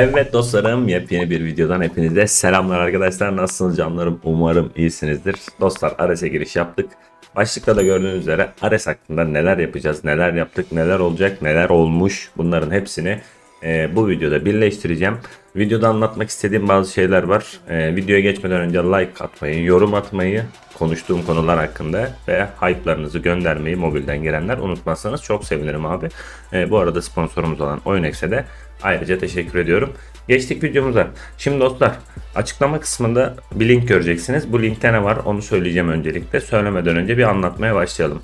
Evet dostlarım yepyeni bir videodan hepinize selamlar arkadaşlar. Nasılsınız canlarım? Umarım iyisinizdir. Dostlar Ares'e giriş yaptık. Başlıkta da gördüğünüz üzere Ares hakkında neler yapacağız, neler yaptık, neler olacak, neler olmuş bunların hepsini e, bu videoda birleştireceğim. Videoda anlatmak istediğim bazı şeyler var. E, videoya geçmeden önce like atmayı, yorum atmayı, konuştuğum konular hakkında ve hype'larınızı göndermeyi mobilden gelenler unutmazsanız çok sevinirim abi. E, bu arada sponsorumuz olan Oyunex'e de ayrıca teşekkür ediyorum. Geçtik videomuza. Şimdi dostlar açıklama kısmında bir link göreceksiniz. Bu linkte ne var onu söyleyeceğim öncelikle. Söylemeden önce bir anlatmaya başlayalım.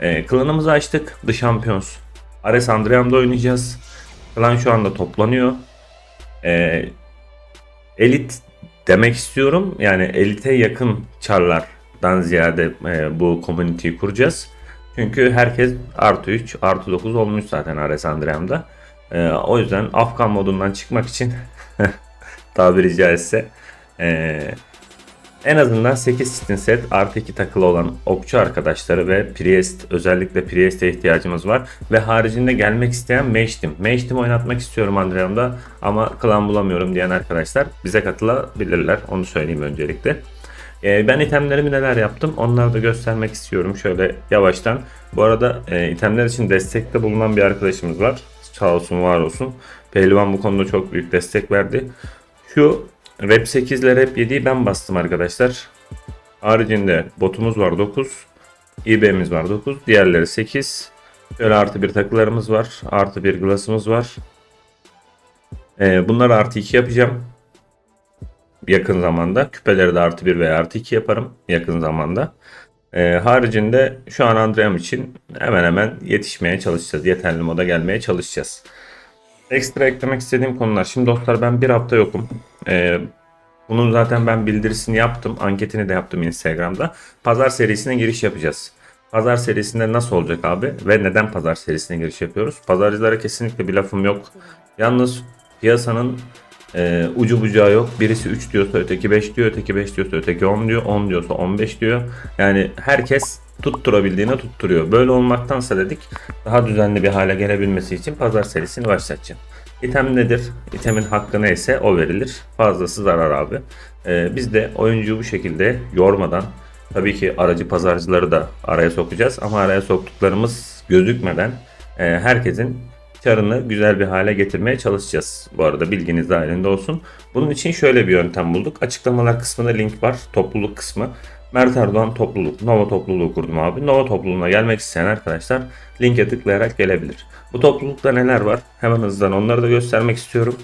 E, klanımızı açtık. The Champions. Ares Andream'da oynayacağız. Klan şu anda toplanıyor. E, elit demek istiyorum. Yani elite yakın çarlardan ziyade e, bu community'yi kuracağız. Çünkü herkes artı 3, artı 9 olmuş zaten Ares Andream'da. E, o yüzden Afgan modundan çıkmak için tabiri caizse e, en azından 8 stin set artı 2 takılı olan okçu arkadaşları ve Priest özellikle Priest'e ihtiyacımız var. Ve haricinde gelmek isteyen Mage'tim. Mage'tim oynatmak istiyorum Andream'da ama klan bulamıyorum diyen arkadaşlar bize katılabilirler. Onu söyleyeyim öncelikle. Ee, ben itemlerimi neler yaptım onları da göstermek istiyorum şöyle yavaştan. Bu arada e, itemler için destekte bulunan bir arkadaşımız var. Sağ olsun var olsun. Pehlivan bu konuda çok büyük destek verdi. Şu Rap 8 ile Rap 7'yi ben bastım arkadaşlar. Haricinde botumuz var 9. İB'miz var 9. Diğerleri 8. Şöyle artı bir takılarımız var. Artı bir glass'ımız var. Ee, bunları artı 2 yapacağım. Yakın zamanda. Küpeleri de artı 1 veya artı 2 yaparım. Yakın zamanda. Ee, haricinde şu an Andream için hemen hemen yetişmeye çalışacağız. Yeterli moda gelmeye çalışacağız. Ekstra eklemek istediğim konular. Şimdi dostlar ben bir hafta yokum. Ee, bunun zaten ben bildirisini yaptım. Anketini de yaptım Instagram'da. Pazar serisine giriş yapacağız. Pazar serisinde nasıl olacak abi? Ve neden pazar serisine giriş yapıyoruz? Pazarcılara kesinlikle bir lafım yok. Yalnız piyasanın e, ucu bucağı yok. Birisi 3 diyorsa öteki 5 diyor. Öteki 5 diyorsa öteki 10 diyor. 10 diyorsa 15 diyor. Yani herkes tutturabildiğine tutturuyor. Böyle olmaktansa dedik daha düzenli bir hale gelebilmesi için pazar serisini başlatacağım. İtem nedir? İtemin hakkı neyse o verilir. Fazlası zarar abi. Ee, biz de oyuncuyu bu şekilde yormadan tabii ki aracı pazarcıları da araya sokacağız ama araya soktuklarımız gözükmeden e, herkesin çarını güzel bir hale getirmeye çalışacağız. Bu arada bilginiz dahilinde olsun. Bunun için şöyle bir yöntem bulduk. Açıklamalar kısmında link var. Topluluk kısmı. Mert Erdoğan topluluk, Nova topluluğu kurdum abi. Nova topluluğuna gelmek isteyen arkadaşlar linke tıklayarak gelebilir. Bu toplulukta neler var? Hemen hızlıdan onları da göstermek istiyorum.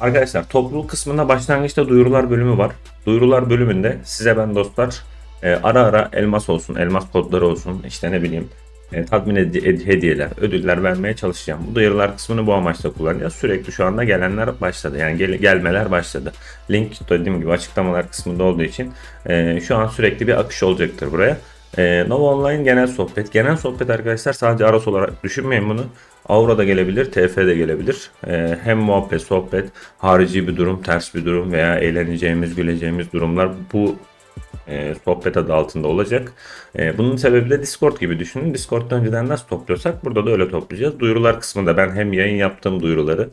Arkadaşlar topluluk kısmında başlangıçta duyurular bölümü var. Duyurular bölümünde size ben dostlar e, ara ara elmas olsun, elmas kodları olsun, işte ne bileyim e, tatmin ed- ed- hediyeler, ödüller vermeye çalışacağım. Bu duyurular kısmını bu amaçla kullanacağız. Sürekli şu anda gelenler başladı. Yani gel- gelmeler başladı. Link dediğim gibi açıklamalar kısmında olduğu için e, şu an sürekli bir akış olacaktır buraya. E, Nova Online genel sohbet. Genel sohbet arkadaşlar sadece Aras olarak düşünmeyin bunu. Aura da gelebilir, TF de gelebilir. E, hem muhabbet, sohbet, harici bir durum, ters bir durum veya eğleneceğimiz, güleceğimiz durumlar bu e, sohbet adı altında olacak. E, bunun sebebi de Discord gibi düşünün. Discord'da önceden nasıl topluyorsak burada da öyle toplayacağız. Duyurular kısmında ben hem yayın yaptığım duyuruları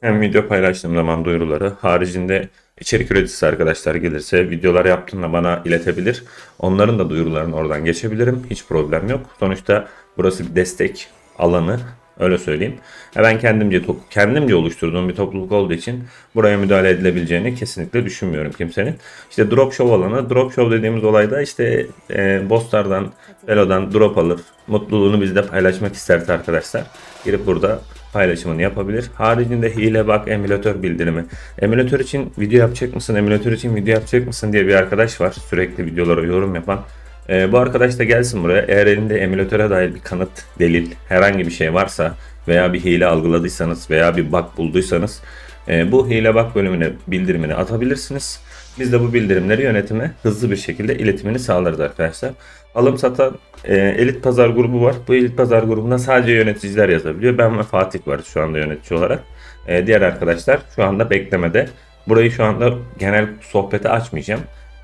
hem video paylaştığım zaman duyuruları haricinde içerik üreticisi arkadaşlar gelirse videolar yaptığında bana iletebilir. Onların da duyurularını oradan geçebilirim. Hiç problem yok. Sonuçta burası bir destek alanı. Öyle söyleyeyim. E Ben kendimce kendimce oluşturduğum bir topluluk olduğu için buraya müdahale edilebileceğini kesinlikle düşünmüyorum kimsenin. İşte drop show alanı. Drop show dediğimiz olayda işte e, bosslardan, velodan drop alır. Mutluluğunu bizde paylaşmak isterse arkadaşlar. Girip burada paylaşımını yapabilir. Haricinde hile bak emülatör bildirimi. Emülatör için video yapacak mısın? Emülatör için video yapacak mısın diye bir arkadaş var. Sürekli videolara yorum yapan. Ee, bu arkadaş da gelsin buraya. Eğer elinde emülatöre dair bir kanıt, delil, herhangi bir şey varsa veya bir hile algıladıysanız veya bir bug bulduysanız e, bu hile bug bölümüne bildirimini atabilirsiniz. Biz de bu bildirimleri yönetime hızlı bir şekilde iletimini sağlarız arkadaşlar. Alım satan e, elit pazar grubu var. Bu elit pazar grubunda sadece yöneticiler yazabiliyor. Ben ve Fatih var şu anda yönetici olarak. E, diğer arkadaşlar şu anda beklemede. Burayı şu anda genel sohbete açmayacağım.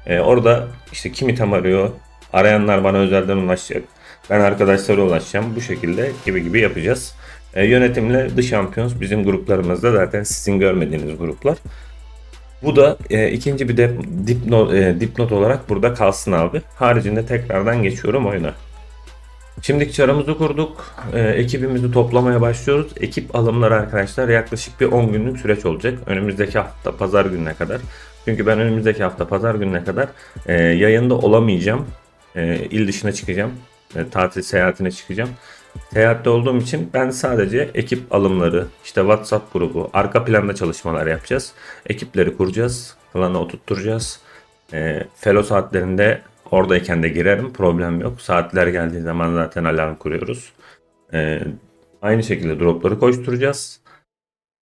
E, orada işte kim item arıyor, arayanlar bana özelden ulaşacak. Ben arkadaşlara ulaşacağım. Bu şekilde gibi gibi yapacağız. E, yönetimle The Champions bizim gruplarımızda zaten sizin görmediğiniz gruplar. Bu da e, ikinci bir de, dipnot, e, dipnot olarak burada kalsın abi. Haricinde tekrardan geçiyorum oyuna. Şimdiki çarımızı kurduk. E, ekibimizi toplamaya başlıyoruz. Ekip alımları arkadaşlar yaklaşık bir 10 günlük süreç olacak. Önümüzdeki hafta pazar gününe kadar. Çünkü ben önümüzdeki hafta pazar gününe kadar e, yayında olamayacağım. E, il dışına çıkacağım. E, tatil seyahatine çıkacağım. Seyahatte olduğum için ben sadece ekip alımları, işte WhatsApp grubu, arka planda çalışmalar yapacağız. Ekipleri kuracağız, klana oturtturacağız. E, felo saatlerinde oradayken de girerim, problem yok. Saatler geldiği zaman zaten alarm kuruyoruz. E, aynı şekilde dropları koşturacağız.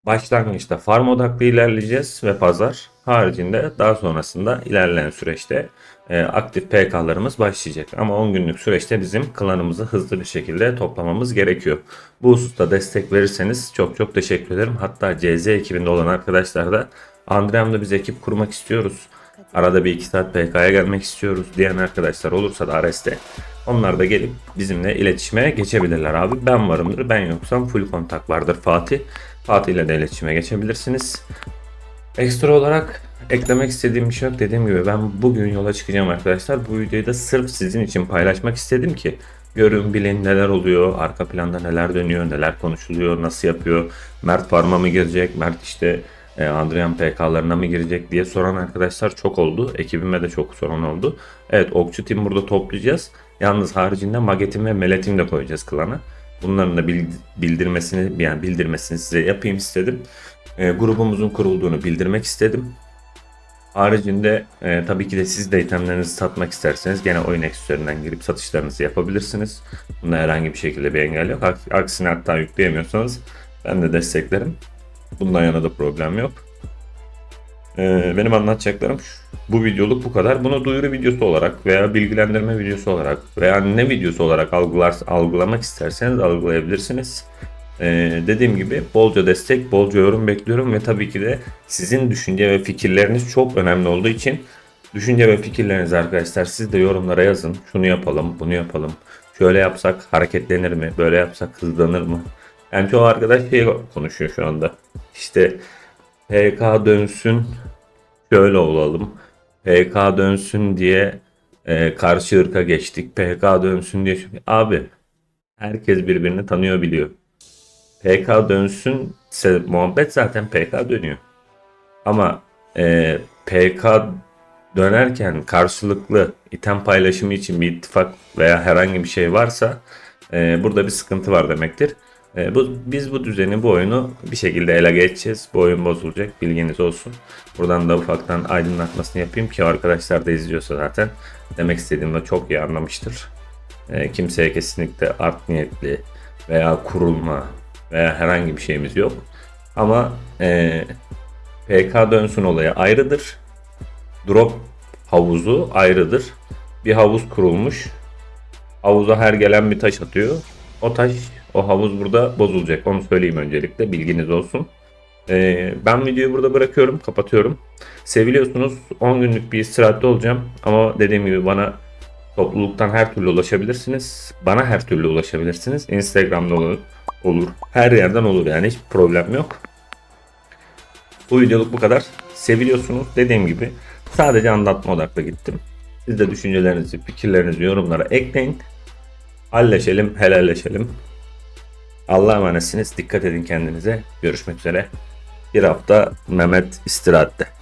Başlangıçta farm odaklı ilerleyeceğiz ve pazar haricinde daha sonrasında ilerleyen süreçte e, aktif PK'larımız başlayacak. Ama 10 günlük süreçte bizim klanımızı hızlı bir şekilde toplamamız gerekiyor. Bu hususta destek verirseniz çok çok teşekkür ederim. Hatta CZ ekibinde olan arkadaşlar da Andream'da biz ekip kurmak istiyoruz. Arada bir iki saat PK'ya gelmek istiyoruz diyen arkadaşlar olursa da Ares'te onlar da gelip bizimle iletişime geçebilirler abi. Ben varımdır ben yoksam full kontak vardır Fatih. Fatih ile de iletişime geçebilirsiniz. Ekstra olarak eklemek istediğim bir şey yok. Dediğim gibi ben bugün yola çıkacağım arkadaşlar. Bu videoyu da sırf sizin için paylaşmak istedim ki görün bilin neler oluyor, arka planda neler dönüyor, neler konuşuluyor, nasıl yapıyor. Mert Farm'a mı girecek, Mert işte e, Andrian PK'larına mı girecek diye soran arkadaşlar çok oldu. Ekibime de çok soran oldu. Evet Okçu Team burada toplayacağız. Yalnız haricinde Maget'im ve Melet'im de koyacağız klana. Bunların da bil- bildirmesini yani bildirmesini size yapayım istedim. E, grubumuzun kurulduğunu bildirmek istedim. Haricinde e, tabii ki de siz de itemlerinizi satmak isterseniz gene OyunX üzerinden girip satışlarınızı yapabilirsiniz. Bunda herhangi bir şekilde bir engel yok. Aks- Aksine hatta yükleyemiyorsanız ben de desteklerim. Bundan yana da problem yok. E, benim anlatacaklarım bu videoluk bu kadar. Bunu duyuru videosu olarak veya bilgilendirme videosu olarak veya ne videosu olarak algılar, algılamak isterseniz algılayabilirsiniz. Ee, dediğim gibi bolca destek, bolca yorum bekliyorum ve tabii ki de sizin düşünce ve fikirleriniz çok önemli olduğu için düşünce ve fikirlerinizi arkadaşlar siz de yorumlara yazın. Şunu yapalım, bunu yapalım. Şöyle yapsak hareketlenir mi? Böyle yapsak hızlanır mı? Yani çoğu arkadaş şey konuşuyor şu anda. İşte PK dönsün, şöyle olalım. PK dönsün diye e, karşı ırka geçtik. PK dönsün diye. Abi herkes birbirini tanıyor biliyor. PK dönsün muhabbet zaten PK dönüyor. Ama e, PK dönerken karşılıklı item paylaşımı için bir ittifak veya herhangi bir şey varsa e, burada bir sıkıntı var demektir. E, bu, biz bu düzeni, bu oyunu bir şekilde ele geçeceğiz. Bu oyun bozulacak, bilginiz olsun. Buradan da ufaktan aydınlatmasını yapayım ki arkadaşlar da izliyorsa zaten demek istediğimi çok iyi anlamıştır. E, kimseye kesinlikle art niyetli veya kurulma veya herhangi bir şeyimiz yok. Ama e, PK dönsün olayı ayrıdır. Drop havuzu ayrıdır. Bir havuz kurulmuş. Havuza her gelen bir taş atıyor. O taş, o havuz burada bozulacak. Onu söyleyeyim öncelikle. Bilginiz olsun. E, ben videoyu burada bırakıyorum. Kapatıyorum. Seviliyorsunuz. 10 günlük bir istirahatte olacağım. Ama dediğim gibi bana topluluktan her türlü ulaşabilirsiniz. Bana her türlü ulaşabilirsiniz. Instagram'da olur. Olur. Her yerden olur yani hiç problem yok. Bu videoluk bu kadar. Seviliyorsunuz. Dediğim gibi sadece anlatma odaklı gittim. Siz de düşüncelerinizi, fikirlerinizi yorumlara ekleyin. Halleşelim, helalleşelim. Allah'a emanetsiniz. Dikkat edin kendinize. Görüşmek üzere. Bir hafta Mehmet istirahatte.